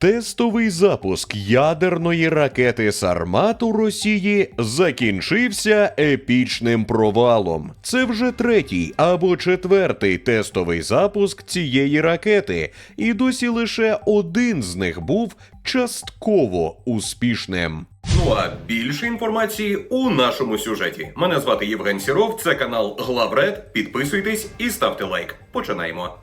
Тестовий запуск ядерної ракети Сармат у Росії закінчився епічним провалом. Це вже третій або четвертий тестовий запуск цієї ракети, і досі лише один з них був частково успішним. Ну а більше інформації у нашому сюжеті. Мене звати Євген Сіров, це канал Главред. Підписуйтесь і ставте лайк. Починаємо.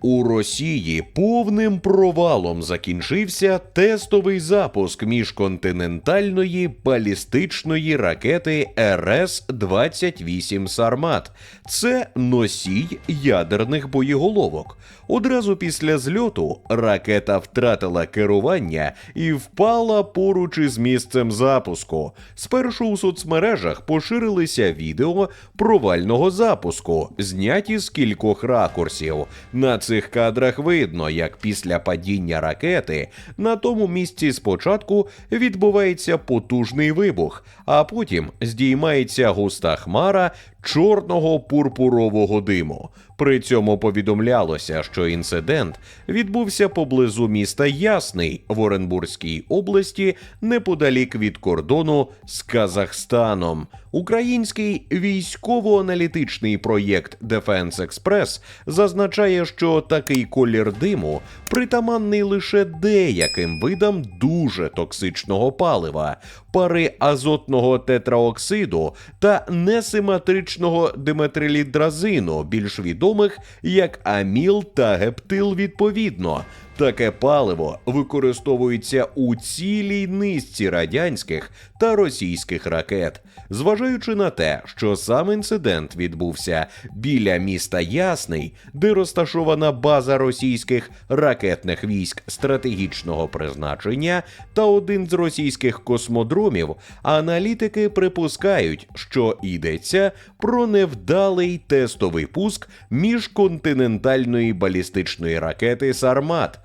У Росії повним провалом закінчився тестовий запуск міжконтинентальної балістичної ракети РС-28 Сармат. Це носій ядерних боєголовок. Одразу після зльоту ракета втратила керування і впала поруч із місцем запуску. Спершу у соцмережах поширилися відео провального запуску, зняті з кількох ракурсів. На цих кадрах видно, як після падіння ракети на тому місці спочатку відбувається потужний вибух, а потім здіймається густа хмара чорного пурпурового диму. При цьому повідомлялося, що інцидент відбувся поблизу міста Ясний в Оренбурзькій області неподалік від кордону з Казахстаном. Український військово-аналітичний проєкт Defense Express зазначає, що такий колір диму притаманний лише деяким видам дуже токсичного палива, пари азотного тетраоксиду та несиметричного диметрилідразину, більш відомих як аміл та гептил відповідно. Таке паливо використовується у цілій низці радянських та російських ракет. Зважаючи на те, що сам інцидент відбувся біля міста Ясний, де розташована база російських ракетних військ стратегічного призначення та один з російських космодромів, аналітики припускають, що йдеться про невдалий тестовий пуск міжконтинентальної балістичної ракети Сармат.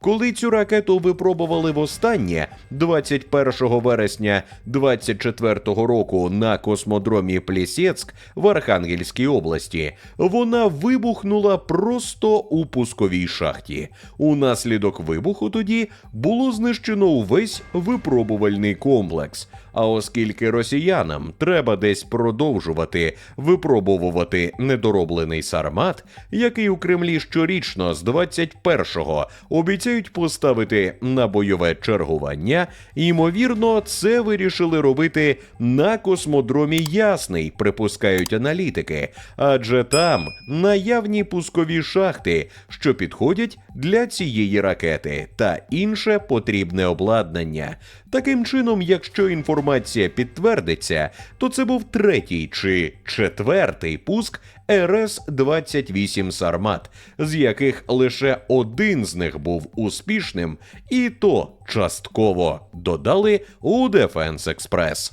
Коли цю ракету випробували востаннє 21 вересня 24-го року на космодромі Плісецьк в Архангельській області, вона вибухнула просто у пусковій шахті. Унаслідок вибуху тоді було знищено увесь випробувальний комплекс. А оскільки росіянам треба десь продовжувати випробовувати недороблений сармат, який у Кремлі щорічно з 21-го обіцяють поставити на бойове чергування, ймовірно, це вирішили робити на космодромі Ясний, припускають аналітики, адже там наявні пускові шахти, що підходять для цієї ракети, та інше потрібне обладнання. Таким чином, якщо інформація підтвердиться, то це був третій чи четвертий пуск РС-28 Сармат, з яких лише один з них був успішним, і то частково додали у Defense Express.